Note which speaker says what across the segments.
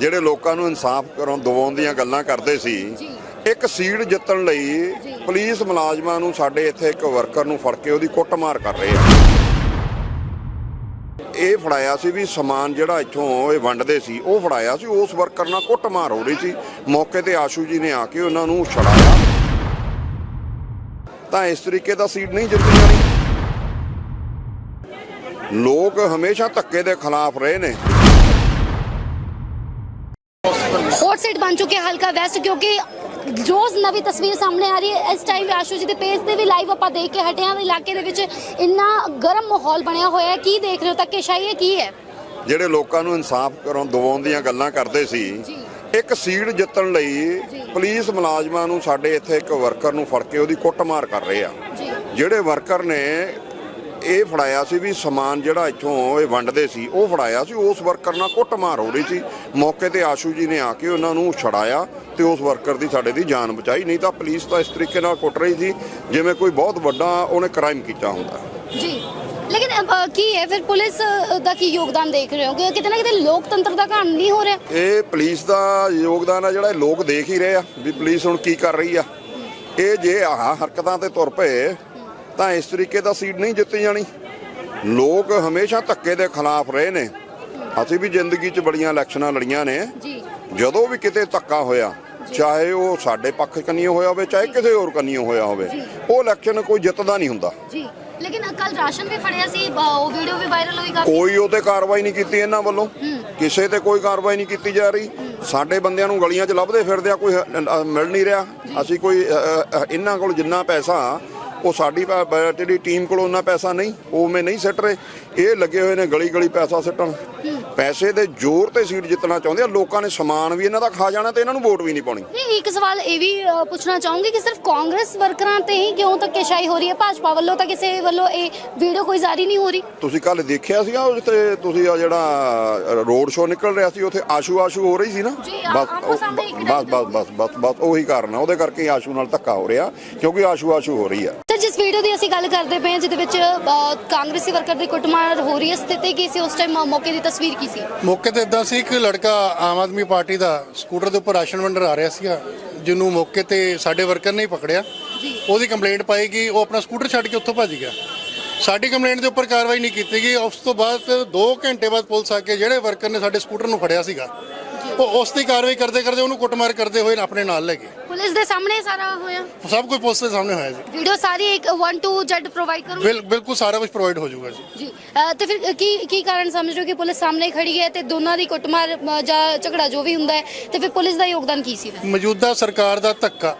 Speaker 1: ਜਿਹੜੇ ਲੋਕਾਂ ਨੂੰ ਇਨਸਾਫ ਕਰਉਣ ਦਿਵਾਉਣ ਦੀਆਂ ਗੱਲਾਂ ਕਰਦੇ ਸੀ ਇੱਕ ਸੀਟ ਜਿੱਤਣ ਲਈ ਪੁਲਿਸ ਮੁਲਾਜ਼ਮਾਂ ਨੂੰ ਸਾਡੇ ਇੱਥੇ ਇੱਕ ਵਰਕਰ ਨੂੰ ਫੜ ਕੇ ਉਹਦੀ ਕੁੱਟਮਾਰ ਕਰ ਰਹੇ ਆ। ਇਹ ਫੜਾਇਆ ਸੀ ਵੀ ਸਮਾਨ ਜਿਹੜਾ ਇੱਥੋਂ ਇਹ ਵੰਡਦੇ ਸੀ ਉਹ ਫੜਾਇਆ ਸੀ ਉਸ ਵਰਕਰ ਨਾਲ ਕੁੱਟਮਾਰ ਹੋ ਰਹੀ ਸੀ। ਮੌਕੇ ਤੇ ਆਸ਼ੂ ਜੀ ਨੇ ਆ ਕੇ ਉਹਨਾਂ ਨੂੰ ਛੜਾਇਆ ਤਾਂ ਇਸ ਤਰੀਕੇ ਦਾ ਸੀਟ ਨਹੀਂ ਜਿੱਤੀ ਜਾਣੀ ਲੋਕ ਹਮੇਸ਼ਾ ਧੱਕੇ ਦੇ ਖਿਲਾਫ ਰਹੇ ਨੇ।
Speaker 2: ਹੌਟ ਸੀਟ ਬਣ ਚੁੱਕੇ ਹਲਕਾ ਵੈਸਟ ਕਿਉਂਕਿ ਰੋਜ਼ ਨਵੀਂ ਤਸਵੀਰ ਸਾਹਮਣੇ ਆ ਰਹੀ ਹੈ। ਇਸ ਟਾਈਮ ਆਸ਼ੂ ਜੀ ਦੇ ਪੇਜ ਤੇ ਵੀ ਲਾਈਵ ਆਪਾਂ ਦੇਖ ਕੇ ਹਟੇ ਹਾਂ ਇਲਾਕੇ ਦੇ ਵਿੱਚ ਇੰਨਾ ਗਰਮ ਮਾਹੌਲ ਬਣਿਆ ਹੋਇਆ ਹੈ। ਕੀ ਦੇਖ ਰਹੇ ਹੋ? ਧੱਕੇਸ਼ਾਹੀ ਹੈ ਕੀ ਹੈ?
Speaker 1: ਜਿਹੜੇ ਲੋਕਾਂ ਨੂੰ ਇਨਸਾਫ ਕਰਉਣ ਦਿਵਾਉਣ ਦੀਆਂ ਗੱਲਾਂ ਕਰਦੇ ਸੀ ਇੱਕ ਸੀਟ ਜਿੱਤਣ ਲਈ ਪੁਲਿਸ ਮੁਲਾਜ਼ਮਾਂ ਨੂੰ ਸਾਡੇ ਇੱਥੇ ਇੱਕ ਵਰਕਰ ਨੂੰ ਫੜ ਕੇ ਉਹਦੀ ਕੁੱਟਮਾਰ ਕਰ ਰਹੇ ਆ। ਜਿਹੜੇ ਵਰਕਰ ਨੇ ਇਹ ਫੜਾਇਆ ਸੀ ਵੀ ਸਮਾਨ ਜਿਹੜਾ ਇੱਥੋਂ ਇਹ ਵੰਡਦੇ ਸੀ ਉਹ ਫੜਾਇਆ ਸੀ ਉਸ ਵਰਕਰ ਨਾਲ ਕੁੱਟਮਾਰ ਹੋ ਰਹੀ ਸੀ। ਮੌਕੇ ਤੇ ਆਸ਼ੂ ਜੀ ਨੇ ਆ ਕੇ ਉਹਨਾਂ ਨੂੰ ਛੜਾਇਆ ਤੇ ਉਸ ਵਰਕਰ ਦੀ ਸਾਡੇ ਦੀ ਜਾਨ ਬਚਾਈ ਨਹੀਂ ਤਾਂ ਪੁਲਿਸ ਤਾਂ ਇਸ ਤਰੀਕੇ ਨਾਲ ਕੁੱਟ ਰਹੀ ਸੀ ਜਿਵੇਂ ਕੋਈ ਬਹੁਤ ਵੱਡਾ ਉਹਨੇ ਕ੍ਰਾਈਮ ਕੀਤਾ ਹੁੰਦਾ।
Speaker 2: ਜੀ ਲੇਕਿਨ ਕੀ ਹੈ? ਫਿਰ ਪੁਲਿਸ ਦਾ ਕੀ ਯੋਗਦਾਨ ਦੇਖ ਰਹੇ ਹੋ? ਕਿ ਕਿਤੇ ਨਾ ਕਿਤੇ ਲੋਕਤੰਤਰ ਦਾ ਘਾਣ ਨਹੀਂ ਹੋ ਰਿਹਾ।
Speaker 1: ਇਹ ਪੁਲਿਸ ਦਾ ਯੋਗਦਾਨ ਆ ਜਿਹੜਾ ਲੋਕ ਦੇਖ ਹੀ ਰਹੇ ਆ ਵੀ ਪੁਲਿਸ ਹੁਣ ਕੀ ਕਰ ਰਹੀ ਆ। ਇਹ ਜੇ ਆਹ ਹਰਕਤਾਂ ਤੇ ਤੁਰ ਪਏ ਤਾਂ ਇਸ ਤਰੀਕੇ ਦਾ ਸੀਟ ਨਹੀਂ ਜਿੱਤੀ ਜਾਣੀ। ਲੋਕ ਹਮੇਸ਼ਾ ਧੱਕੇ ਦੇ ਖਿਲਾਫ ਰਹੇ ਨੇ। ਅਸੀਂ ਵੀ ਜ਼ਿੰਦਗੀ 'ਚ ਬੜੀਆਂ ਇਲੈਕਸ਼ਨਾਂ ਲੜੀਆਂ ਨੇ। ਜਦੋਂ ਵੀ ਕਿਤੇ ਧੱਕਾ ਹੋਇਆ ਚਾਹੇ ਉਹ ਸਾਡੇ ਪੱਖ ਕੰਨੀਓ ਹੋਇਆ ਹੋਵੇ ਚਾਹੇ ਕਿਸੇ ਹੋਰ ਕੰਨੀਓ ਹੋਇਆ ਹੋਵੇ ਉਹ ਇਲੈਕਸ਼ਨ ਕੋਈ ਜਿੱਤਦਾ ਨਹੀਂ ਹੁੰਦਾ।
Speaker 2: ਜੀ। ਲੇਕਿਨ ਕੱਲ ਰਾਸ਼ਨ ਵੀ ਫੜਿਆ ਸੀ ਬ- ਉਹ ਵੀਡੀਓ ਵੀ ਵਾਇਰਲ ਹੋਈ ਕਾਫੀ।
Speaker 1: ਕੋਈ ਉਹ ਤੇ ਕਾਰਵਾਈ ਨਹੀਂ ਕੀਤੀ ਇਹਨਾਂ ਵੱਲੋਂ। ਕਿਸੇ ਤੇ ਕੋਈ ਕਾਰਵਾਈ ਨਹੀਂ ਕੀਤੀ ਜਾ ਰਹੀ। ਸਾਡੇ ਬੰਦਿਆਂ ਨੂੰ ਗਲੀਆਂ 'ਚ ਲੱਭਦੇ ਫਿਰਦੇ ਆ ਕੋਈ ਮਿਲ ਨਹੀਂ ਰਿਹਾ। ਅਸੀਂ ਕੋਈ ਇਹਨਾਂ ਕੋਲ ਜਿੰਨਾ ਪੈਸਾ ਉਹ ਸਾਡੀ ਪ- ਬ- ਜਿਹੜੀ ਟੀਮ ਕੋਲ ਉਹਨਾਂ ਪੈਸਾ ਨਹੀਂ, ਉਹ ਮੈਂ ਨਹੀਂ ਸਿੱਟ ਰਹੇ। ਇਹ ਲੱਗੇ ਹੋਏ ਨੇ ਗਲੀ ਗਲੀ ਪੈਸਾ ਸਿੱਟਣ। ਪੈਸੇ ਦੇ ਜ਼ੋਰ ਤੇ ਸੀਟ ਜਿੱਤਣਾ ਚਾਹੁੰਦੇ ਆ ਲੋਕਾਂ ਨੇ ਸਮਾਨ ਵੀ ਇਹਨਾਂ ਦਾ ਖਾ ਜਾਣਾ ਤੇ ਇਹਨਾਂ ਨੂੰ ਵੋਟ ਵੀ ਨਹੀਂ ਪਾਉਣੀ।
Speaker 2: ਨਹੀਂ ਇੱਕ ਸਵਾਲ ਇਹ ਵੀ ਅ, ਪੁੱਛਣਾ ਚਾਹੂੰਗੀ ਕਿ ਸਿਰਫ ਕਾਂਗਰਸ ਵਰਕਰਾਂ ਤੇ ਹੀ ਕਿਉਂ ਧੱਕੇਸ਼ਾਹੀ ਹੋ ਰਹੀ ਹੈ? ਭਾਜਪਾ ਵੱਲੋਂ ਤਾਂ ਕਿਸੇ ਵੱਲੋਂ ਇਹ ਵੀਡੀਓ ਕੋਈ ਜਾਰੀ ਨਹੀਂ ਹੋ ਰਹੀ।
Speaker 1: ਤੁਸੀਂ ਕੱਲ ਦੇਖਿਆ ਸੀਗਾ ਉੱਥੇ ਤੁਸੀਂ ਆ ਜਿਹੜਾ ਰੋਡ ਸ਼ੋਅ ਨਿਕਲ ਰਿਹਾ ਸੀ ਉੱਥੇ ਆਸ਼ੂ ਆਸ਼ੂ ਹੋ ਰਹੀ ਸੀ ਨਾ?
Speaker 2: ਜੀ, ਆ-
Speaker 1: ਬਸ
Speaker 2: ਆਮੋ ਸਾਹਮਣੇ ਇੱਕ
Speaker 1: ਬਸ ਬਸ ਬਸ ਬਸ ਬਸ ਉਹੀ ਕਾਰਨ ਆ ਉਹਦੇ ਕਰਕੇ ਹੀ ਆਸ਼ੂ ਨਾਲ ਧੱਕਾ ਹੋ ਰਿਹਾ ਕਿਉਂਕਿ ਆਸ਼ੂ ਆਸ਼ੂ ਹੋ ਰਹੀ ਆ।
Speaker 2: ਸਰ ਜਿਸ ਵੀਡੀਓ ਦੀ ਅਸੀਂ ਗੱਲ ਕਰਦੇ ਪਏ ਹਾਂ ਜਿਹਦੇ ਵਿੱਚ ਅ, ਕਾਂਗਰਸੀ ਵਰਕਰ ਦੀ ਕੁੱਟਮਾਰ ਹੋ ਰਹੀ ਸਥਿਤੀ ਕੀ ਸੀ? ਉਸ ਟਾਈਮ ਮੌਕੇ ਦੀ ਤਸਵੀਰ ਕੀ ਸੀ?
Speaker 3: ਮੌਕੇ ਤੇ ਇਦਾਂ ਸੀ ਇੱਕ ਲੜਕਾ ਆਮ ਆਦਮੀ ਪਾਰਟੀ ਦਾ ਸਕੂਟਰ ਦੇ ਉੱਪਰ ਰਾਸ਼ਨ ਵੰਡਰ ਆ ਰਿਹਾ ਸੀਗਾ ਜਿਹਨੂੰ ਮੌਕੇ ਤੇ ਸਾਡੇ ਵਰਕਰ ਨੇ ਹੀ ਪਕੜਿਆ। ਉਹਦੀ ਕੰਪਲੇਂਟ ਪਾਈ ਗਈ ਉਹ ਆਪਣਾ ਸਕੂਟਰ ਛੱਡ ਕੇ ਉੱਥੋਂ ਭੱਜ ਗਿਆ। ਸਾਡੀ ਕੰਪਲੇਂਟ ਦੇ ਉੱਪਰ ਕਾਰਵਾਈ ਨਹੀਂ ਕੀਤੀ ਗਈ। ਉਸ ਤੋਂ ਬਾਅਦ 2 ਘੰਟੇ ਬਾਅਦ ਪੁਲਿਸ ਆ ਕੇ ਜਿਹੜੇ ਵਰਕਰ ਨੇ ਸਾਡੇ ਸਕੂਟਰ ਨੂੰ ਫੜਿਆ ਸੀਗਾ ਉਹ ਉਸ ਦੀ ਕਾਰਵਾਈ ਕਰਦੇ ਕਰਦੇ ਉਹਨੂੰ ਕੁੱਟਮਾਰ ਕਰਦੇ ਹੋਏ ਆਪਣੇ ਨਾਲ ਲੈ ਗਏ।
Speaker 2: ਪੁਲਿਸ ਦੇ ਸਾਹਮਣੇ ਸਾਰਾ ਹੋਇਆ?
Speaker 3: ਸਭ ਕੁਝ ਪੁਲਿਸ ਦੇ ਸਾਹਮਣੇ ਹੋਇਆ ਜੀ।
Speaker 2: ਵੀਡੀਓ ਸਾਰੀ ਇੱਕ 1 2 Z ਪ੍ਰੋਵਾਈਡ ਕਰੋ
Speaker 3: ਬਿਲ- ਬਿਲਕੁਲ ਸਾਰਾ ਕੁਝ ਪ੍ਰੋਵਾਈਡ ਹੋ ਜਾਊਗਾ ਜੀ।
Speaker 2: ਜੀ। ਅ, ਤੇ ਫਿਰ ਕੀ ਕੀ ਕਾਰਨ ਸਮਝ ਰਹੇ ਹੋ ਕਿ ਪੁਲਿਸ ਸਾਹਮਣੇ ਖੜੀ ਹੈ ਤੇ ਦੋਨਾਂ ਦੀ ਕੁੱਟਮਾਰ ਅ, ਜਾਂ ਝਗੜਾ ਜੋ ਵੀ ਹੁੰਦਾ ਹੈ ਤੇ ਫਿਰ ਪੁਲਿਸ ਦਾ ਯੋਗਦਾਨ ਕੀ ਸੀ
Speaker 3: ਮੌਜੂਦਾ ਸਰਕਾਰ ਦਾ ਧੱਕਾ।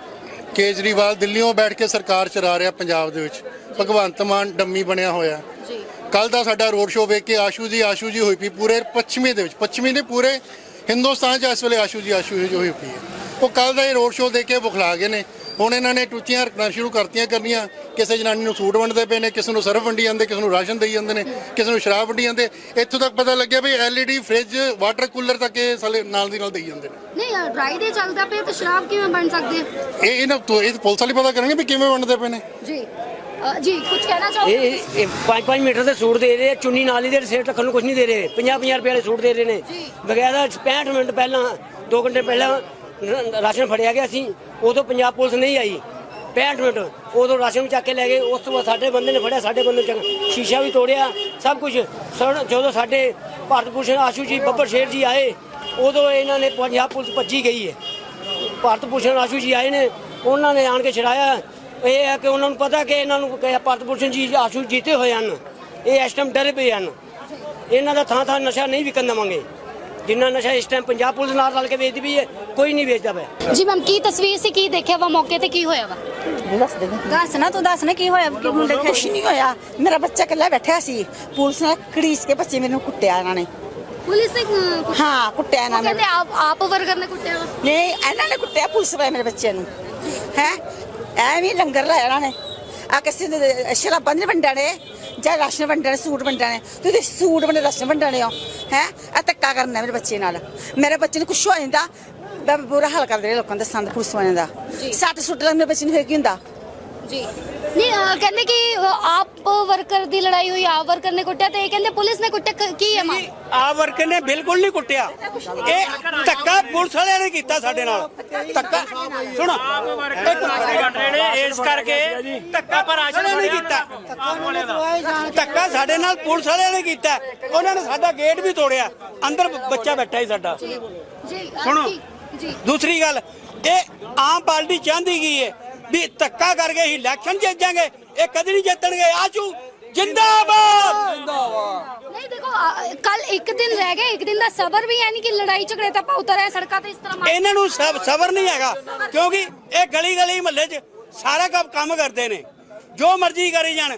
Speaker 3: ਕੇਜਰੀਵਾਲ ਦਿੱਲੀੋਂ ਬੈਠ ਕੇ ਸਰਕਾਰ ਚਲਾ ਰਿਹਾ ਪੰਜਾਬ ਦੇ ਵਿੱਚ। ਭਗਵੰਤ ਮਾਨ ਡੰਮੀ ਬਣਿਆ ਹੋਇਆ।
Speaker 2: ਜੀ।
Speaker 3: ਕੱਲ ਦਾ ਸਾਡਾ ਰੋਡ ਸ਼ੋਅ ਵੇਖ ਕੇ ਆਸ਼ੂ ਜੀ ਆਸ਼ੂ ਜੀ ਹੋਈ ਪਈ ਪੂਰੇ ਪੱਛਮੀ ਦੇ ਵਿੱਚ। ਪੱਛਮੀ ਦੇ ਪੂਰੇ ਹਿੰਦੁਸਤਾਨ 'ਚ ਇਸ ਵੇਲੇ ਆਸ਼ੂ ਜੀ ਆਸ਼ੂ ਜੀ ਹੋਈ ਪਈ ਹੈ। ਉਹ ਕੱਲ ਦਾ ਇਹ ਰੋਡ ਸ਼ੋਅ ਦੇਖ ਕੇ ਬੁਖਲਾ ਗਏ ਨੇ। ਹੁਣ ਇਹਨਾਂ ਨੇ ਟੁੱਚੀਆਂ ਰੱਖਣਾ ਸ਼ੁਰੂ ਕਰਤੀਆਂ ਕਰਨੀਆਂ। ਕਿਸੇ ਜਨਾਨੀ ਨੂੰ ਸੂਟ ਵੰਡਦੇ ਪਏ ਨੇ ਕਿਸੇ ਨੂੰ ਸਰਫ ਵੰਡੀ ਜਾਂਦੇ ਕਿਸੇ ਨੂੰ ਰਾਸ਼ਨ ਦੇਈ ਜਾਂਦੇ ਨੇ ਕਿਸੇ ਨੂੰ ਸ਼ਰਾਬ ਵੰਡੀ ਜਾਂਦੇ। ਇੱਥੋਂ ਤੱਕ ਪਤਾ ਲੱਗਿਆ ਵੀ ਐਲਈਡੀ ਫ੍ਰਿਜ ਵਾਟਰ ਕੂਲਰ ਤੱਕ ਇਹ ਸਾਲੇ ਨਾਲ ਦੀ ਨਾਲ ਦੇਈ ਜਾਂਦੇ ਨੇ।
Speaker 2: ਨਹੀਂ ਰਾਈਡ ਹੀ ਚੱਲਦਾ ਪਿਆ ਤੇ ਸ਼ਰਾਬ ਕਿਵੇਂ ਬਣ ਸਕਦੀ ਹੈ?
Speaker 3: ਇਹ ਇਹਨਾਂ ਤੋਂ ਇਹ ਪੁਲਿਸ ਵਾਲੇ ਪਤਾ ਕਰਨਗੇ ਵੀ ਕਿਵੇਂ ਵੰਡਦੇ ਪਏ ਨੇ।
Speaker 2: ਜੀ। ਅ, ਜੀ ਕੁਝ ਕਹਿਣਾ ਚਾਹੋ
Speaker 4: ਇਹ 5-5 ਮੀਟਰ ਦੇ ਸੂਟ ਦੇ ਰਹੇ ਆ, ਚੁੰਨੀ ਨਾਲ ਹੀ ਦੇ ਰਸੇਟ ਰੱਖਣ ਨੂੰ ਕੁਝ ਨਹੀਂ ਦੇ ਰਹੇ। 50-50 ਰੁਪਏ ਵਾਲੇ ਸੂਟ ਦੇ ਰਹੇ ਨੇ। ਬਗੈਰਾ 65 ਮਿੰਟ ਪਹਿਲਾਂ 2 ਘੰਟੇ ਪਹਿਲਾਂ ਰ- ਰਾਸ਼ਨ ਫੜਿਆ ਗਿਆ ਸੀ ਉਦੋਂ ਪੰਜਾਬ ਪੁਲਿਸ ਨਹੀਂ ਆਈ। 65 ਮਿੰਟ ਉਦੋਂ ਰਾਸ਼ਨ ਵੀ ਚੱਕ ਕੇ ਲੈ ਗਏ ਉਸ ਤੋਂ ਬਾਅਦ ਸਾਡੇ ਬੰਦੇ ਨੇ ਫੜਿਆ ਸਾਡੇ ਬੰਦੇ ਨੇ ਚੱਕ ਸ਼ੀਸ਼ਾ ਵੀ ਤੋੜਿਆ ਸਭ ਕੁਝ ਜਦੋਂ ਸਾਡੇ ਭਾਰਤ ਭੂਸ਼ਣ ਆਸ਼ੂ ਜੀ ਬੱਬਰ ਸ਼ੇਰ ਜੀ ਆਏ ਉਦੋਂ ਇਹਨਾਂ ਨੇ ਪੰਜਾਬ ਪੁਲਿਸ ਭੱਜੀ ਗਈ ਹੈ। ਭਾਰਤ ਭੂਸ਼ਣ ਆਸ਼ੂ ਜੀ ਆਏ ਨੇ ਉਹਨਾਂ ਨੇ ਆਣ ਕੇ ਛਡਾਇਆ। ਇਹ ਹੈ ਕਿ ਉਹਨਾਂ ਨੂੰ ਪਤਾ ਕਿ ਇਹਨਾਂ ਨੂੰ ਕਿ ਭਾਰਤ ਭੂਸ਼ਣ ਜੀ ਆਸ਼ੂ ਜੀਤੇ ਹੋਏ ਹਨ। ਇਹ ਇਸ ਟਾਈਮ ਡਰੇ ਪਏ ਹਨ। ਇਹਨਾਂ ਦਾ ਥਾਂ ਥਾਂ ਨਸ਼ਾ ਨਹੀਂ ਵਿਕਣ ਦੇਵਾਂਗੇ। ਜਿੰਨਾ ਨਸ਼ਾ ਇਸ ਟਾਈਮ ਪੰਜਾਬ ਪੁਲਿਸ ਨਾਲ ਰਲ ਕੇ ਵੇਚਦੀ ਵੀ ਹੈ ਕੋਈ ਨਹੀਂ ਵੇਚਦਾ ਪਿਆ।
Speaker 2: ਜੀ ਮੈਮ ਕੀ ਤਸਵੀਰ ਸੀ ਕੀ ਦੇਖਿਆ ਵਾ ਮੌਕੇ ਤੇ ਕੀ ਹੋਇਆ ਵਾ?
Speaker 5: ਦੱਸ ਨਾ ਤੂੰ ਦੱਸ ਨਾ ਕੀ ਹੋਇਆ ਕਿ ਮੁੰਡੇ ਕੁਛ ਨਹੀਂ ਹੋਇਆ। ਮੇਰਾ ਬੱਚਾ ਇਕੱਲਾ ਬੈਠਿਆ ਸੀ। ਪੁਲਿਸ ਨੇ ਕੜੀਸ ਕੇ ਬੱਚੇ ਮੈਨੂੰ ਕੁੱਟਿਆ ਇਹਨਾਂ ਨੇ।
Speaker 2: ਪੁਲਿਸ ਨੇ
Speaker 5: ਹਾਂ ਕੁੱਟਿਆ ਇਹਨਾਂ
Speaker 2: ਕਹਿੰਦੇ
Speaker 5: ਨੇ।
Speaker 2: ਆਪ ਆਪ ਵਰਕਰ ਨੇ ਕੁੱਟਿਆ ਵਾ।
Speaker 5: ਨਹੀਂ ਇਹਨਾਂ ਨੇ ਕੁੱਟਿਆ ਪੁਲਿਸ ਵਾਲੇ ਮੇਰੇ ਬੱਚੇ ਨੂੰ। ਹੈ? ਐਵੇਂ ਲੰਗਰ ਲਾਇਆ ਇਹਨਾਂ ਨੇ। ਆ ਕਿਸੇ ਦੇ ਸ਼ਰਾਬਾਂ ਦੇ ਵੰਡਾਂ ਨੇ ਜਾਂ ਰਾਸ਼ਨ ਵੰਡਾਂ ਨੇ ਸੂਟ ਵੰਡਾਂ ਨੇ। ਤੁਸੀਂ ਸੂਟ ਵੰਡੇ ਰਾਸ਼ਨ ਵੰਡਾਂ ਨੇ ਹੋ ਹੈ? ਇਹ ਧੱਕਾ ਕਰਨਾ ਮੇਰੇ ਬੱਚੇ ਨਾਲ। ਮੇਰੇ ਬੱਚੇ ਨੂੰ ਕੁਛ ਹੋ ਜਾਂਦਾ ਬੁਰਾ ਹਾਲ ਕਰਦੇ ਲੋਕਾਂ ਦਾ ਸੰਦ ਪੁਲਿਸ ਵਾਲਿਆਂ ਦਾ। ਸੱਟ ਸੁੱਟ ਲੱਗ ਮੇਰੇ ਬੱਚੇ ਨੂੰ ਫਿਰ ਕੀ ਹੁੰਦਾ?
Speaker 2: ਜੀ। ਨਹੀਂ ਅਹ ਕਹਿੰਦੇ ਕਿ ਅਹ, ਆਪ ਵਰਕਰ ਦੀ ਲੜਾਈ ਹੋਈ ਆਪ ਵਰਕਰ ਨੇ ਕੁੱਟਿਆ ਤੇ ਇਹ ਕਹਿੰਦੇ ਪੁਲਿਸ ਨੇ ਕੁੱਟਿਆ ਕ- ਕੀ ਹੈ ਮਾਂ
Speaker 6: ਆ ਵਰਕਰ ਨੇ ਬਿਲਕੁਲ ਨਹੀਂ ਕੁੱਟਿਆ। ਇਹ ਧੱਕਾ ਪੁਲਿਸ ਵਾਲਿਆਂ ਨੇ ਕੀਤਾ ਸਾਡੇ ਨਾਲ। ਧੱਕਾ ਸੁਣੋ
Speaker 7: ਨੇ ਇਸ ਕਰਕੇ
Speaker 6: ਧੱਕਾ ਪਰ ਆਸ਼ਲੇ ਨਹੀਂ ਕੀਤਾ। ਧੱਕਾ ਸਾਡੇ ਨਾਲ ਪੁਲਿਸ ਵਾਲਿਆਂ ਨੇ ਕੀਤਾ। ਉਹਨਾਂ ਨੇ ਸਾਡਾ ਗੇਟ ਵੀ ਤੋੜਿਆ। ਅੰਦਰ ਬੱਚਾ ਬੈਠਾ ਹੀ ਸਾਡਾ।
Speaker 2: ਜੀ ਅਹ,
Speaker 6: ਸੁਣੋ।
Speaker 2: ਕੀ- ਜੀ।
Speaker 6: ਦੂਸਰੀ ਗੱਲ ਇਹ ਆਮ ਪਾਰਟੀ ਚਾਹੁੰਦੀ ਗਈ ਹੈ ਵੀ ਧੱਕਾ ਕਰਕੇ ਹੀ ਇਲੈਕਸ਼ਨ ਜਿੱਤਾਂਗੇ ਇਹ ਕਦੀ ਨਹੀਂ ਜਿੱਤਣਗੇ। ਆਜੂ ਜਿੰਦਾਬਾਦ!
Speaker 2: ਨਹੀਂ ਦੇਖੋ ਕੱਲ ਇੱਕ ਦਿਨ ਰਹਿ ਗਿਆ ਇੱਕ ਦਿਨ ਦਾ ਸਬਰ ਵੀ ਹੈ ਨਹੀਂ ਕਿ ਲੜਾਈ ਝਗੜੇ ਤਾਂ ਆਪਾਂ ਉਤਰ ਆਏ ਸੜਕਾਂ ਤੇ ਇਸ ਤਰ੍ਹਾਂ ਮਾਰ-
Speaker 6: ਇਹਨਾਂ ਨੂੰ ਸਬ ਸਬਰ ਨਹੀਂ ਹੈਗਾ ਕਿਉਂਕਿ ਇਹ ਗਲੀ ਗਲੀ ਮਹੱਲੇ 'ਚ ਸਾਰਾ ਕੰਮ ਕੰਮ ਕਰਦੇ ਨੇ। ਜੋ ਮਰਜ਼ੀ ਕਰੀ ਜਾਣ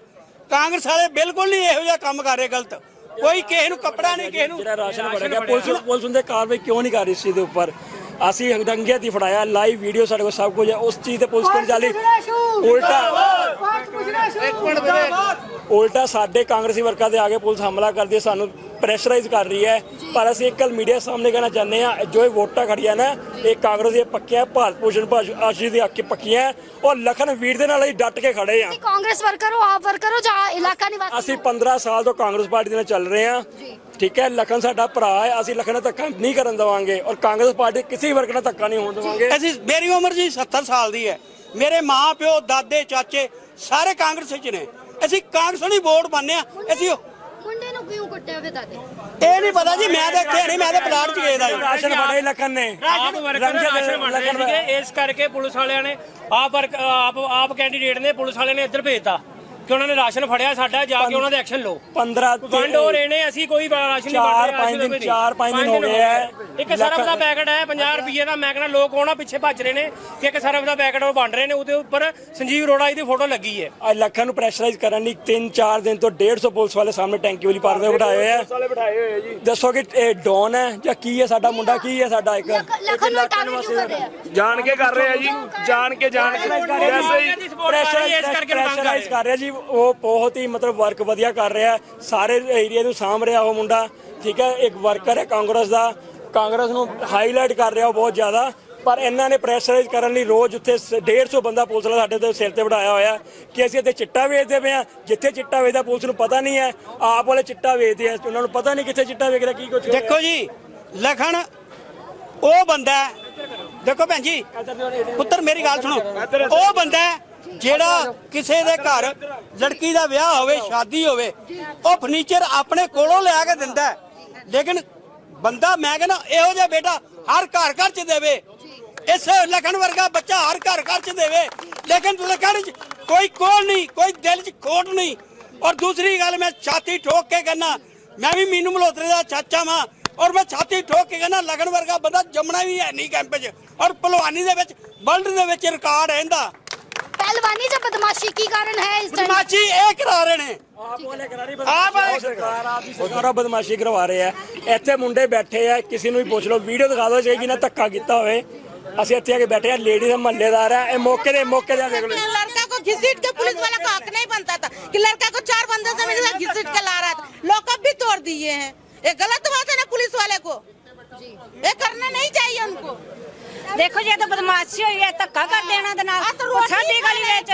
Speaker 6: ਕਾਂਗਰਸ ਵਾਲੇ ਬਿਲਕੁਲ ਨਹੀਂ ਇਹੋ ਜਿਹਾ ਕੰਮ ਕਰ ਰਹੇ ਗਲਤ। ਕੋਈ ਕਿਸੇ ਨੂੰ ਕੱਪੜਾ ਨਹੀਂ ਕਿਸੇ ਨੂੰ
Speaker 8: ਜਿਹੜਾ ਰਾਸ਼ਨ ਵੜਿਆ ਗਿਆ ਪੁਲਿਸ ਪੁਲਿਸ ਉਹਦੇ ਕਾਰਵਾਈ ਕਿਉਂ ਨਹੀਂ ਕਰ ਰਹੀ ਇਸ ਚੀਜ਼ ਦੇ ਉੱਪਰ? ਅਸੀਂ ਹੰਗਿਆ ਦੀ ਫੜਾਇਆ ਲਾਈਵ ਵੀਡੀਓ ਸਾਡੇ ਕੋਲ ਸਭ ਕੁਝ ਹੈ। ਉਸ ਚੀਜ਼ ਤੇ ਪੁਲਿਸ ਕੋਲ ਚਾਲੀ ਉਲਟਾ ਉਲਟਾ ਸਾਡੇ ਕਾਂਗਰਸੀ ਵਰਕਰਾਂ ਦੇ ਆਗੇ ਪੁਲਿਸ ਹਮਲਾ ਕਰਦੀ ਹੈ ਸਾਨੂੰ ਪ੍ਰੈਸ਼ਰਾਈਜ਼ ਕਰ ਰਹੀ ਹੈ। ਪਰ ਅਸੀਂ ਇੱਕ ਗੱਲ ਮੀਡੀਆ ਸਾਹਮਣੇ ਕਹਿਣਾ ਚਾਹੁੰਦੇ ਆ ਜੋ ਇਹ ਵੋਟਾਂ ਖੜੀਆਂ ਨਾ ਇਹ ਕਾਂਗਰਸ ਦੀਆਂ ਪੱਕੀਆਂ ਭਾਰਤ ਭੂਸ਼ਣ ਆਸ਼ੀ ਦੀ ਅੱਖੀ ਪੱਕੀਆਂ ਔਰ ਲਖਨ ਵੀਰ ਦੇ ਨਾਲ ਅਸੀਂ ਡਟ ਕੇ ਖੜੇ ਆ
Speaker 2: ਕਾਂਗਰਸ ਵਰਕਰ ਹੋ ਆਪ ਵਰਕਰ ਹੋ ਜਾਂ ਇਲਾਕਾ ਨਿਵਾਸੀ
Speaker 8: ਅਸੀਂ 15 ਸਾਲ ਤੋਂ ਕਾਂਗਰਸ ਪਾਰਟੀ ਦੇ ਨਾਲ ਚੱਲ ਰਹੇ ਹਾਂ। ਠੀਕ ਹੈ ਲਖਨ ਸਾਡਾ ਭਰਾ ਹੈ ਅਸੀਂ ਲਖਨ ਨਾਲ ਧੱਕਾ ਨਹੀਂ ਕਰਨ ਦੇਵਾਂਗੇ ਔਰ ਕਾਂਗਰਸ ਪਾਰਟੀ ਕਿਸੇ ਵਰਗ ਨਾਲ ਧੱਕਾ ਨਹੀਂ ਹੋਣ ਦੇਵਾਂਗੇ।
Speaker 6: ਅਸੀਂ ਮੇਰੀ ਉਮਰ ਜੀ 70 ਸਾਲ ਦੀ ਹੈ। ਮੇਰੇ ਮਾਂ ਪਿਓ ਦਾਦੇ ਚਾਚੇ ਸਾਰੇ ਕਾਂਗਰਸ ਵਿੱਚ ਨੇ। ਅਸੀਂ ਕਾਂਗਰਸ ਨੂੰ ਹੀ ਵੋਟ ਪਾਉਂਦੇ ਆ ਅਸੀਂ
Speaker 2: ਮੁੰਡੇ ਨੂੰ ਕਿਉਂ ਕੁੱਟਿਆ ਫਿਰ ਦਾਦੇ?
Speaker 6: ਇਹ ਨਹੀਂ ਪਤਾ ਜੀ ਮੈਂ ਤਾਂ ਇੱਥੇ ਨਹੀਂ ਮੈਂ ਤਾਂ ਪਲਾਟ 'ਚ ਗਏ ਦਾ ਜੀ।
Speaker 8: ਰਾਸ਼ਨ ਬੜੇ ਲਖਨ ਨੇ।
Speaker 7: ਆਪ ਵਰਕਰ ਰਾਸ਼ਨ ਵੰਡ ਰਹੇ ਸੀਗੇ ਇਸ ਕਰਕੇ ਪੁਲਿਸ ਵਾਲਿਆਂ ਨੇ ਆਪ ਵਰਕ ਆਪ ਆਪ ਕੈਂਡੀਡੇਟ ਨੇ ਪੁਲਿਸ ਵਾਲਿਆਂ ਨੇ ਇੱਧਰ ਭੇਜਤਾ। ਕਿ ਉਹਨਾਂ ਨੇ ਰਾਸ਼ਨ ਫੜਿਆ ਸਾਡਾ ਜਾ ਕੇ ਉਹਨਾਂ ਦੇ ਐਕਸ਼ਨ ਲਓ।
Speaker 8: 15
Speaker 7: ਵੰਡ ਹੋ ਰਹੇ ਨੇ ਅਸੀਂ ਕੋਈ ਰਾਸ਼ਨ ਨਹੀਂ
Speaker 8: ਚਾਰ,
Speaker 7: ਵੰਡ ਰਹੇ
Speaker 8: ਪੰਜ
Speaker 7: ਅਸੀਂ
Speaker 8: ਦਿਨ-
Speaker 7: ਕੋਈ ਨਹੀਂ।
Speaker 8: ਚਾਰ, ਪੰਜ ਦਿਨ ਹੋ ਗਏ ਹੈ।
Speaker 7: ਇੱਕ ਸਰਫ ਦਾ ਪੈਕਟ ਹੈ 50 ਰੁਪਏ ਦਾ। ਮੈਂ ਕਹਿੰਦਾ ਲੋਕ ਉਹਨਾਂ ਪਿੱਛੇ ਭੱਜ ਰਹੇ ਨੇ ਕਿ ਇੱਕ ਸਰਫ ਦਾ ਪੈਕਟ ਉਹ ਵੰਡ ਰਹੇ ਨੇ ਉਹਦੇ ਉੱਪਰ ਸੰਜੀਵ ਅਰੋੜਾ ਜੀ ਦੀ ਫੋਟੋ ਲੱਗੀ ਹੈ।
Speaker 8: ਅੱਜ ਲਖਨ ਨੂੰ ਪ੍ਰੈਸ਼ਰਾਈਜ਼ ਕਰਨ ਲਈ 3-4 ਦਿਨ ਤੋਂ 150 ਪੁਲਿਸ ਵਾਲੇ ਸਾਹਮਣੇ ਟੈਂਕੀ ਵਾਲੀ ਪਾਰਦੇ ਬਿਠਾਏ ਹੋਏ ਆ। ਦੱਸੋ ਕਿ ਇਹ ਡੌਨ ਹੈ ਜਾਂ ਕੀ ਹੈ ਸਾਡਾ ਮੁੰਡਾ ਕੀ ਹੈ ਸਾਡਾ ਇੱਕ?
Speaker 2: ਲਖਨ ਨੂੰ ਟਾਰਗੇਟ ਕਿਉਂ ਕਰ ਰਹੇ ਆ?
Speaker 9: ਜਾਣ ਕੇ ਕਰ ਰਹੇ ਆ ਜੀ ਜਾਣ ਕੇ ਜਾਣ ਕੇ। ਵੈਸੇ ਹੀ
Speaker 7: ਦੀ support ਕਰ ਰਹੀ ਹੈ, ਇਸ ਕਰਕੇ ਮੰਗ ਕਰ ਰਹੇ
Speaker 8: ਪ੍ਰੈਸ਼ਰਾਈਜ਼ ਕਰ ਰਿਹਾ ਜੀ ਉਹ ਬਹੁਤ ਹੀ ਮਤਲਬ ਵਰਕ ਵਧੀਆ ਕਰ ਰਿਹਾ ਸਾਰੇ ਏਰੀਆ ਨੂੰ ਸਾਂਭ ਰਿਹਾ ਉਹ ਮੁੰਡਾ ਠੀਕ ਹੈ ਇੱਕ ਵਰਕਰ ਹੈ ਕਾਂਗਰਸ ਦਾ। ਕਾਂਗਰਸ ਨੂੰ ਹਾਈਲਾਈਟ ਕਰ ਰਿਹਾ ਉਹ ਬਹੁਤ ਜ਼ਿਆਦਾ ਪਰ ਇਹਨਾਂ ਨੇ ਪ੍ਰੈਸ਼ਰਾਈਜ਼ ਕਰਨ ਲਈ ਰੋਜ਼ ਉੱਥੇ ਸ- 150 ਬੰਦਾ ਪੁਲਿਸ ਵਾਲਾ ਸਾਡੇ ਤੇ ਸਿਰ ਤੇ ਬਿਠਾਇਆ ਹੋਇਆ ਕਿ ਅਸੀਂ ਇੱਥੇ ਚਿੱਟਾ ਵੇਚਦੇ ਪਏ ਆ ਜਿੱਥੇ ਚਿੱਟਾ ਵੇਚਦਾ ਪੁਲਿਸ ਨੂੰ ਪਤਾ ਨਹੀਂ ਹੈ ਆਪ ਵਾਲੇ ਚਿੱਟਾ ਵੇਚਦੇ ਆ। ਉਹਨਾਂ ਨੂੰ ਪਤਾ ਨਹੀਂ ਕਿੱਥੇ ਚਿੱਟਾ ਵੇਚਦਾ ਕੀ ਕੁਝ
Speaker 6: ਦੇਖੋ ਜੀ ਲਖਣ ਉਹ ਬੰਦਾ ਹੈ- ਦੇਖੋ ਭੈਣ ਜੀ ਪੁੱਤਰ ਮੇਰੀ ਗੱਲ ਸੁਣੋ। ਉਹ ਬੰਦਾ ਹੈ ਜਿਹੜਾ ਕਿਸੇ ਦੇ ਘਰ ਲੜਕੀ ਦਾ ਵਿਆਹ ਹੋਵੇ, ਸ਼ਾਦੀ ਹੋਵੇ, ਉਹ ਫਰਨੀਚਰ ਆਪਣੇ ਕੋਲੋਂ ਲਿਆ ਕੇ ਦਿੰਦਾ ਹੈ। ਲੇਕਿਨ ਬੰਦਾ, ਮੈਂ ਕਹਿੰਦਾ, ਇਹੋ ਜਿਹਾ ਬੇਟਾ ਹਰ ਘਰ ਘਰ ਚ ਦੇਵੇ। ਇਸ ਲਖਣ ਵਰਗਾ ਬੱਚਾ ਹਰ ਘਰ ਘਰ ਚ ਦੇਵੇ। ਲੇਕਿਨ ਲਖਣ ਚ ਕੋਈ ਕੋਲ ਨਹੀਂ, ਕੋਈ ਦਿਲ ਚ ਖੋਟ ਨਹੀਂ। ਔਰ ਦੂਸਰੀ ਗੱਲ, ਮੈਂ ਛਾਤੀ ਠੋਕ ਕੇ ਕਹਿੰਦਾ, ਮੈਂ ਵੀ ਮੀਨੂ ਮਲਹੋਤਰੇ ਦਾ ਚਾਚਾ ਵਾਂ। ਔਰ ਮੈਂ ਛਾਤੀ ਠੋਕ ਕੇ ਕਹਿੰਦਾ ਲਗਨ ਵਰਗਾ ਬੰਦਾ ਜੰਮਣਾ ਵੀ ਹੈ ਨਹੀਂ ਕੈਂਪ 'ਚ। ਔਰ ਭਲਵਾਨੀ ਦੇ ਵਿੱਚ ਵਰਲਡ ਦੇ ਵਿੱਚ ਰਿਕਾਰਡ ਹੈ ਇਹਦਾ
Speaker 2: ਪਹਿਲਵਾਨੀ ਜਾਂ ਬਦਮਾਸ਼ੀ ਕੀ ਕਾਰਨ ਹੈ ਇਸ ਟਾਈਮ
Speaker 6: ਬਦਮਾਸ਼ੀ ਇਹ ਕਰਾ ਰਹੇ ਨੇ ਆਪ
Speaker 8: ਸਰਕਾਰ ਆਪ ਦੀ ਸਰਕਾਰਾਂ ਬਦਮਾਸ਼ੀ ਕਰਵਾ ਰਹੇ ਆ ਇੱਥੇ ਮੁੰਡੇ ਬੈਠੇ ਆ ਕਿਸੇ ਨੂੰ ਵੀ ਪੁੱਛ ਲਓ ਵੀਡੀਓ ਦਿਖਾ ਦਿਓ ਜੇ ਕਿਨੇ ਧੱਕਾ ਕੀਤਾ ਹੋਵੇ ਅਸੀਂ ਇੱਥੇ ਆ ਕੇ ਬੈਠੇ ਆ ਲੇਡੀ ਦਾ ਮਹੱਲੇਦਾਰ ਆ ਇਹ ਮੌਕੇ ਦੇ ਮੌਕੇ ਦਾ ਦੇਖ ਲਓ
Speaker 10: लड़का को घसीट के पुलिस वाला का हक नहीं बनता था कि लड़का को चार बंदे से मेरे साथ घसीट के ला रहा था लॉकअप भी तोड़ दिए हैं ये गलत बात है ना पुलिस वाले को ये करना नहीं चाहिए उनको
Speaker 11: ਦੇਖੋ ਜੇ ਤਾਂ ਬਦਮਾਸ਼ੀ ਹੋਈ ਹੈ ਧੱਕਾ ਕਰ ਦੇਣਾ ਦੇ ਨਾਲ। ਸਾਡੀ ਗਲੀ ਵਿੱਚ।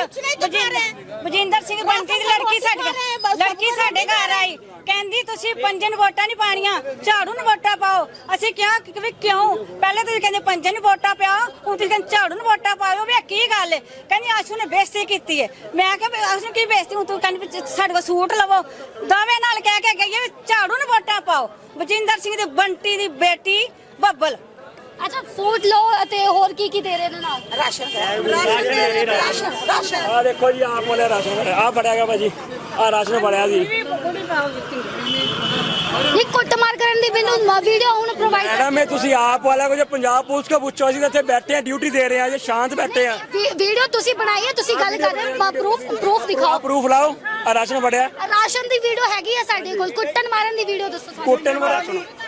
Speaker 11: ਬਜਿੰਦਰ- ਸਿੰਘ ਬੰਟੀ ਦੀ ਲੜਕੀ ਸਾਡੇ ਲੜਕੀ ਸਾਡੇ ਘਰ ਆਈ। ਕਹਿੰਦੀ ਤੁਸੀਂ ਪੰਜਨ ਵੋਟਾਂ ਨਹੀਂ ਪਾਣੀਆਂ ਝਾੜੂ ਨੂੰ ਵੋਟਾਂ ਪਾਓ। ਅਸੀਂ ਕਿਹਾ ਕਿ ਕਿਉਂ? ਪਹਿਲੇ ਤੁਸੀਂ ਕਹਿੰਦੇ ਪੰਜਨ ਨੂੰ ਵੋਟਾਂ ਪਾਓ ਹੁਣ ਤੁਸੀਂ ਕਹਿੰਦੇ ਝਾੜੂ ਨੂੰ ਵੋਟਾਂ ਪਾਓ ਵੀ ਇਹ ਕੀ ਗੱਲ ਹੈ? ਕਹਿੰਦੀ ਆਸ਼ੂ ਨੇ ਬੇਇੱਜ਼ਤੀ ਕੀਤੀ ਹੈ। ਮੈਂ ਕਿਹਾ ਆਸ਼ੂ ਨੇ ਕੀ ਬੇਇੱਜ਼ਤੀ? ਹੁਣ ਤੂੰ ਕਹਿੰਦੀ ਸਾਡੇ ਕੋਲ ਸੂਟ ਲਵੋ। ਦਾਵੇ ਨਾਲ ਕਹਿ ਕੇ ਗਈ ਹੈ ਝਾੜੂ ਨੂੰ ਵੋਟਾਂ ਪਾਓ। ਬਜਿੰਦਰ ਸਿੰਘ ਦੀ ਬੰਟੀ ਦੀ ਬੇਟੀ ਬੱਬਲ।
Speaker 2: ਅੱਛਾ ਫੂਡ ਲੋ ਅਤੇ ਹੋਰ ਕੀ ਕੀ ਦੇ ਰਹੇ ਨੇ ਨਾਲ?
Speaker 5: ਰਾਸ਼ਨ ਰਾਸ਼ਨ ਰਾਸ਼ਨ
Speaker 8: ਆ ਦੇਖੋ ਜੀ ਆਪ ਵਾਲੇ ਰਾਸ਼ਨ ਆ ਫੜਿਆ ਗਿਆ ਭਾਜੀ। ਆ ਰਾਸ਼ਨ ਫੜਿਆ ਜੀ
Speaker 2: ਇਹ ਕੁੱਟਮਾਰ ਕਰਨ ਦੀ ਮੈਨੂੰ ਵੀਡੀਓ ਹੁਣ ਪ੍ਰੋਵਾਈਡ
Speaker 8: ਮੈਡਮ ਇਹ ਤੁਸੀਂ ਆਪ ਵਾਲਾ ਕੋ ਜੇ ਪੰਜਾਬ ਪੁਲਿਸ ਕੋ ਪੁੱਛੋ ਅਸੀਂ ਇੱਥੇ ਬੈਠੇ ਆ ਡਿਊਟੀ ਦੇ ਰਹੇ ਆ ਜੇ ਸ਼ਾਂਤ ਬੈਠੇ ਆ
Speaker 2: ਵੀਡੀਓ ਤੁਸੀਂ ਬਣਾਈ ਹੈ ਤੁਸੀਂ ਗੱਲ ਕਰ ਰਹੇ ਹੋ ਪ੍ਰੂਫ ਪ੍ਰੂਫ ਦਿਖਾਓ।
Speaker 8: ਪ੍ਰੂਫ ਲਾਓ ਆ ਰਾਸ਼ਨ ਫੜਿਆ।
Speaker 2: ਰਾਸ਼ਨ ਦੀ ਵੀਡੀਓ ਹੈਗੀ ਹੈ ਸਾਡੇ ਕੋਲ ਕੁੱਟਣ ਮਾਰਨ ਦੀ ਵੀਡੀਓ ਦੱਸੋ ਸਾਨੂੰ।
Speaker 8: ਕੋਟਨ ਵਾਲਾ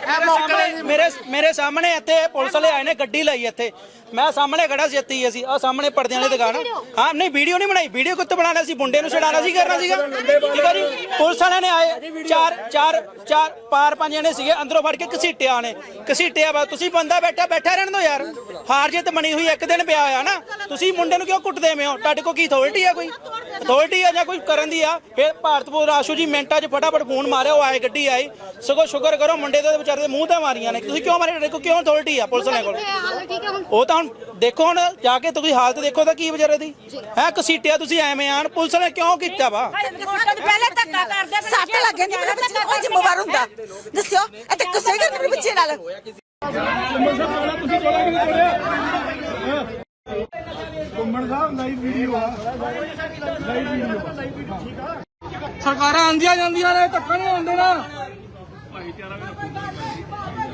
Speaker 12: ਮੇਰੇ ਸਾਹਮਣੇ ਮੇਰੇ ਮੇਰੇ ਸਾਹਮਣੇ ਇੱਥੇ ਪੁਲਿਸ ਵਾਲੇ ਆਏ ਨੇ ਗੱਡੀ ਲਈ ਇੱਥੇ। ਮੈਂ ਸਾਹਮਣੇ ਖੜਾ ਸੀ ਇੱਥੇ ਅਸੀਂ। ਆ ਸਾਹਮਣੇ ਪਰਦਿਆਂ ਵਾਲੀ ਦੁਕਾਨ ਆ। ਹਾਂ ਨਹੀਂ ਵੀਡੀਓ ਨਹੀਂ ਬਣਾਈ। ਵੀਡੀਓ ਕਿੱਥੇ ਬਣਾਉਣਾ ਸੀ? ਮੁੰਡੇ ਨੂੰ ਛਡਾਣਾ ਸੀ ਕਰਨਾ ਸੀਗਾ? ਠੀਕ ਹੈ ਜੀ? ਪੁਲਿਸ ਵਾਲਿਆਂ ਨੇ ਆਏ। ਚਾਰ ਚਾਰ ਚਾਰ ਪਾਰ ਪੰਜ ਜਣੇ ਸੀਗੇ। ਅੰਦਰੋਂ ਫੜ ਕੇ ਘਸੀਟਿਆ ਨੇ ਘਸੀਟਿਆ ਬਾ ਤੁਸੀਂ ਬੰਦਾ ਬੈਠਾ ਬੈਠਾ ਰਹਿਣ ਦਿਓ ਯਾਰ। ਹਾਰ ਜਿੱਤ ਬਣੀ ਹੋਈ ਇੱਕ ਦਿਨ ਪਿਆ ਹੋਇਆ ਨਾ। ਤੁਸੀਂ ਮੁੰਡੇ ਨੂੰ ਕਿਉਂ ਕੁੱਟਦੇ ਐਵੇਂ ਹੋ? ਤੁਹਾਡੇ ਕੋਲ ਕੀ ਅਥਾਰਟੀ ਆ ਕੋਈ? ਅਥਾਰਟੀ ਆ ਜਾਂ ਕੋਈ ਕਰਨ ਦੀ ਆ? ਫਿਰ ਭਾਰਤਪੁਰ ਆਸ਼ੂ ਜੀ ਮਿੰਟਾਂ 'ਚ ਫਟਾਫਟ ਫੋਨ ਮਾਰਿਆ। ਉਹ ਆਏ ਗੱਡੀ ਆਈ। ਸਗੋਂ ਸ਼ੁਕਰ ਕਰੋ ਮੁੰਡੇ ਦੇ ਵਿਚਾਰੇ ਦੇ ਮੂੰਹ ਤੇ ਮਾਰੀਆਂ ਨੇ। ਤੁਸੀਂ ਕਿਉਂ ਮਾਰੇ? ਕੋਲ ਕਿਉਂ ਅਥਾਰਟੀ ਆ ਪੁਲਿਸ ਵਾਲਿਆਂ ਕੋਲ? ਉਹ ਤਾਂ ਹੁਣ ਦੇਖੋ ਹੁਣ ਜਾ ਕੇ ਤੁਸੀਂ ਹਾਲਤ ਦੇਖੋ ਤਾਂ ਕੀ ਵਿਚਾਰੇ ਦੀ। ਹੈ ਕਸੀਟਿਆ ਤੁਸੀਂ ਐਵੇਂ ਆਣ ਪੁਲਿਸ ਨੇ ਕਿਉਂ ਕੀਤਾ ਵਾ?
Speaker 5: ਪਹਿਲੇ ਧੱਕਾ ਕਰਦੇ
Speaker 11: ਸੱਟ ਲੱਗ ਮੇਰੇ ਬੱਚੇ ਨੂੰ ਕੋਈ ਜ਼ਿੰਮੇਵਾਰ ਹੁੰਦਾ? ਦੱਸਿਓ ਇਹ ਤੇ ਕਿਸੇ ਕਰਦੇ ਮੇਰੇ ਬੱਚੇ ਨਾਲ
Speaker 7: ਸਰਕਾਰਾਂ ਆਂਦੀਆਂ ਜਾਂਦੀਆਂ ਨੇ ਧੱਕਾ ਨਹੀਂ ਹੁੰਦੇ ਨਾ।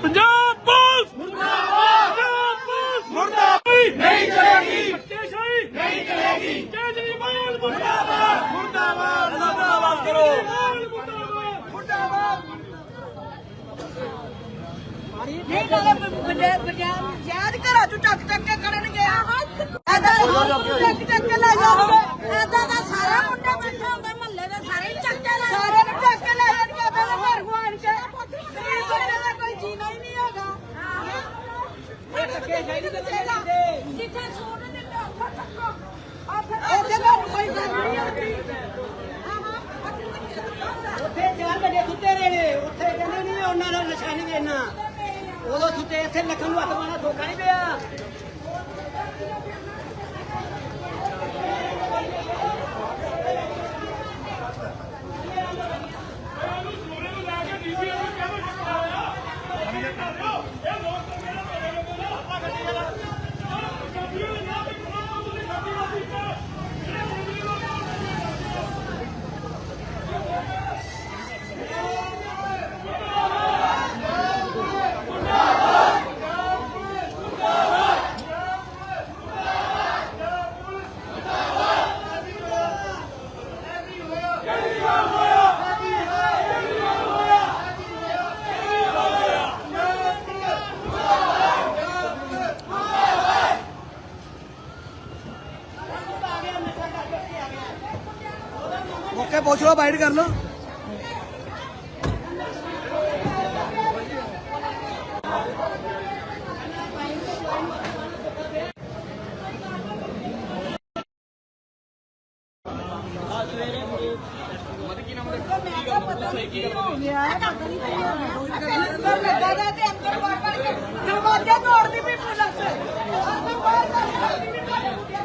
Speaker 7: ਪੰਜਾਬ ਪੁਲਿਸ! ਮੁਰਦਾਬਾਦ! ਪੰਜਾਬ ਪੁਲਿਸ ਮੁਰਦਾਬਾਦ ਨਹੀਂ ਚਲੇਗੀ। ਬੱਚੇਸ਼ਾਹੀ ਨਹੀਂ ਚਲੇਗੀ। ਕੇਜਰੀਵਾਲ ਮੁਰਦਾਬਾਦ! ਮੁਰਦਾਬਾਦ। ਮੁਰਦਾਬਾਦ। ਕਰੋ। ਮੁਰਦਾਬਾਦ!
Speaker 5: ਨਹੀਂ ਨਾਲੇ ਯਾਦ ਘਰਾਂ ਚੋਂ ਚੱਕ ਚੱਕ ਕੇ ਕਰਨਗੇ ਐਦਾਂ ਚੱਕ ਚੱਕ ਕੇ ਲੈ ਜਾਓ ਐਦਾਂ ਦਾ ਸਾਰਾ ਮੁੰਡਾ ਬੈਠਾ ਹੁੰਦਾ ਮਹੱਲੇ ਦੇ ਸਾਰੇ ਹੀ ਚੱਕ ਕੇ ਲੈ ਸਾਰੇ ਨੂੰ ਚੱਕ ਕੇ ਲੈ ਜਾਣਗੇ ਪਹਿਲੇ ਘਰ ਗੁਆਣ ਕੇ ਗਰੀਬ ਬੰਦੇ ਦਾ ਕੋਈ ਜੀਣਾ ਹੀ ਨਹੀਂ ਹੈਗਾ ਇਹ ਧੱਕੇ ਸ਼ਾਹੀ ਦੇ ਜਿੱਥੇ ਸੂਟ ਨਹੀਂ ਦਿੰਦੇ ਉੱਥੇ ਚੱਕੋ ਉੱਥੇ ਤਾਂ ਕੋਈ ਗੱਲ ਨਹੀਂ ਆਉਂਦੀ
Speaker 4: ਉੱਥੇ ਚਾਰ ਵੱਡੇ ਸੁੱਤੇ ਰਹੇ ਨੇ ਉੱਥੇ ਕਹਿੰਦੇ ਨਹੀਂ ਉਹਨਾਂ ਦਾ ਨਸ਼ਾ ਨਹੀਂ ਦੇਣਾ ਉਦੋਂ ਸੁੱਤੇ ਇੱਥੇ ਲੱਖਾਂ ਨੂੰ ਹੱਥ ਮਾਰਨਾ ਧੋਖਾ ਨਹੀਂ ਪਿਆ।
Speaker 12: ਪੁੱਛ ਲਓ ਬਾਈਟ ਕਰ ਲਓ।
Speaker 5: ਲੱਗਾ ਤੋੜਦੀ ਪਈ ਪੁਲਿਸ ਅੰਦਰ ਬਾਹਰ ਕੱਢਦੀ ਪਈ ਪੁਲਿਸ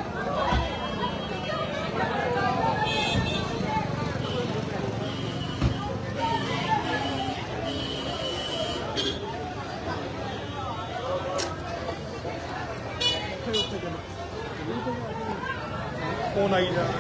Speaker 13: 校内じない。